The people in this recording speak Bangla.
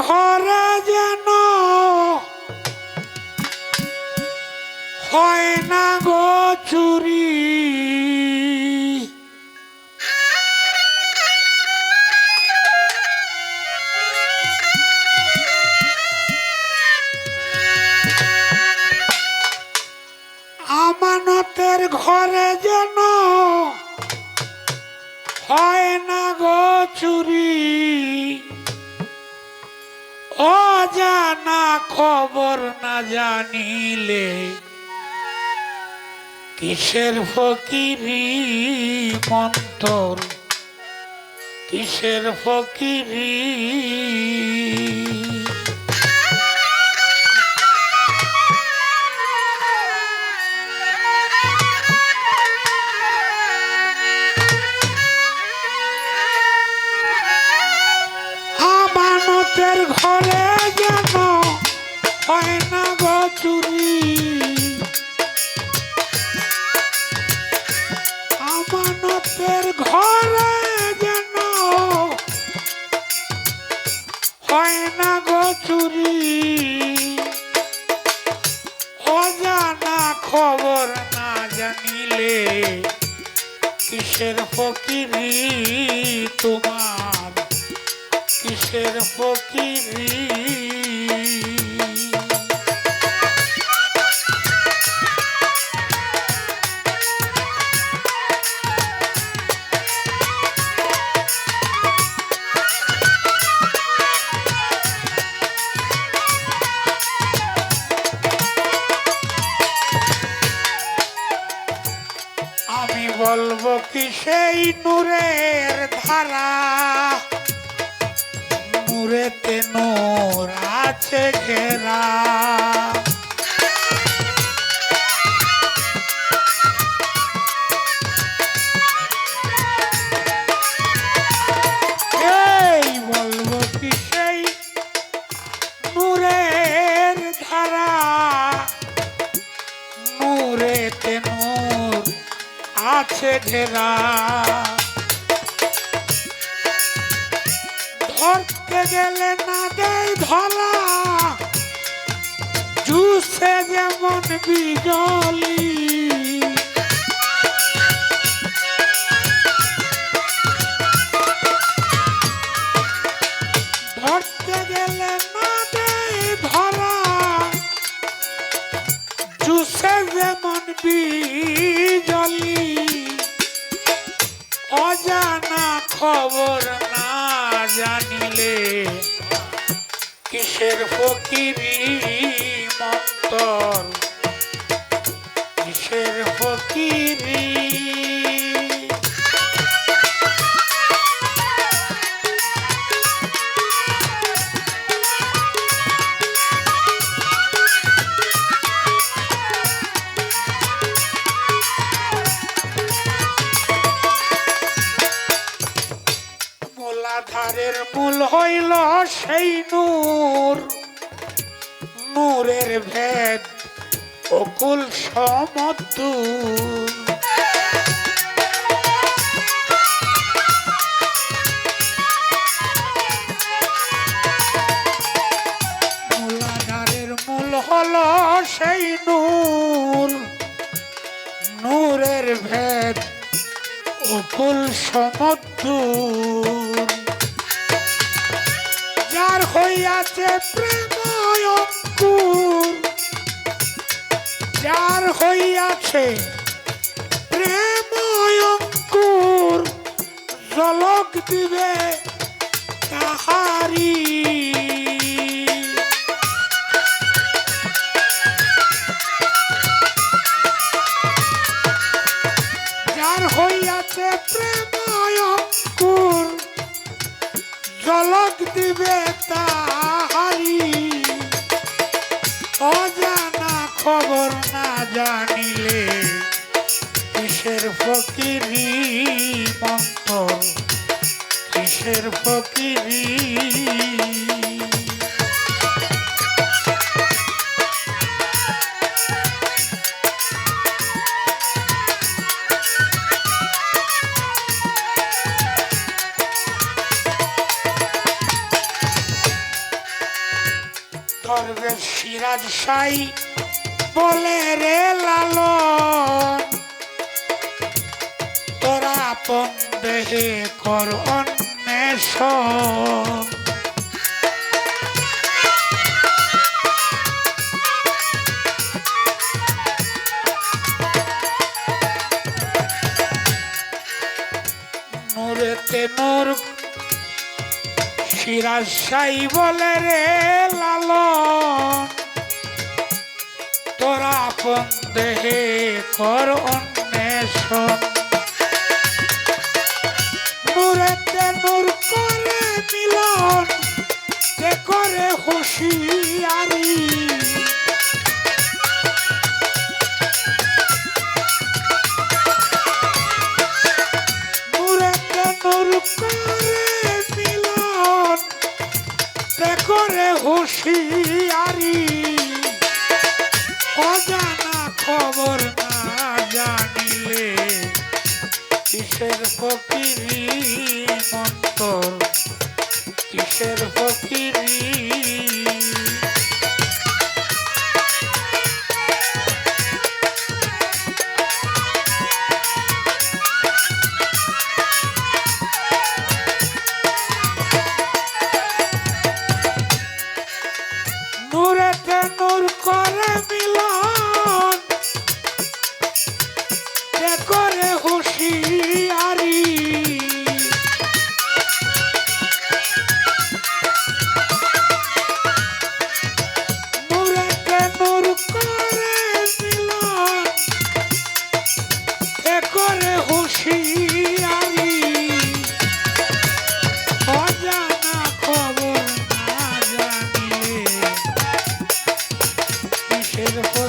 ঘরে যেন হয় না গো চুরি। আমানতের ঘরে যেন হয় না গো চুরি। খবর না জানিলে কিসের ফকিরি মন্তর? কিসের ফকিরি ঘরে কিসের ফকিরি তোমার? কিসের ফকিরি বলব কি সেই নূরের ধারা? নূরেতে নূর আছে ঘেরা। আছে ঘেরা। ধরতে গেলে না দেয় ধলা জুসে যেমন বিজলি। ধরতে গেলে না দেয় ধরা। জুসে যেমন বিজলি। অজানা খবর না জানিলে কিসের ফকিরি মন্তর কিসের ফকিরি মূল হইল সেই নূর। নূরের ভেদ অকুল হল সেই নূর। নূরের ভেদ অকুল সমুদ্র হইয়াছে প্রেম অঙ্কুর যার হইয়াছে প্রেম অঙ্কুর জলক দিবে তাহারি যার হইয়াছে প্রেম জলক দিবে তাহারি অজানা খবর না জানিলে কিসের ফকিরি মন্ত্র কিসের ফকিরি সিরাজ সাই বলে রে লালন। তোরা আপন দেহে কর অন্বেষণ। নূরেতে নূর সিরাজ সাই বলে রে লাল তোরা আপন দেহে কর হুঁশিয়ারি অজানা খবর না জানিলে কিসের ফকিরি Beautiful.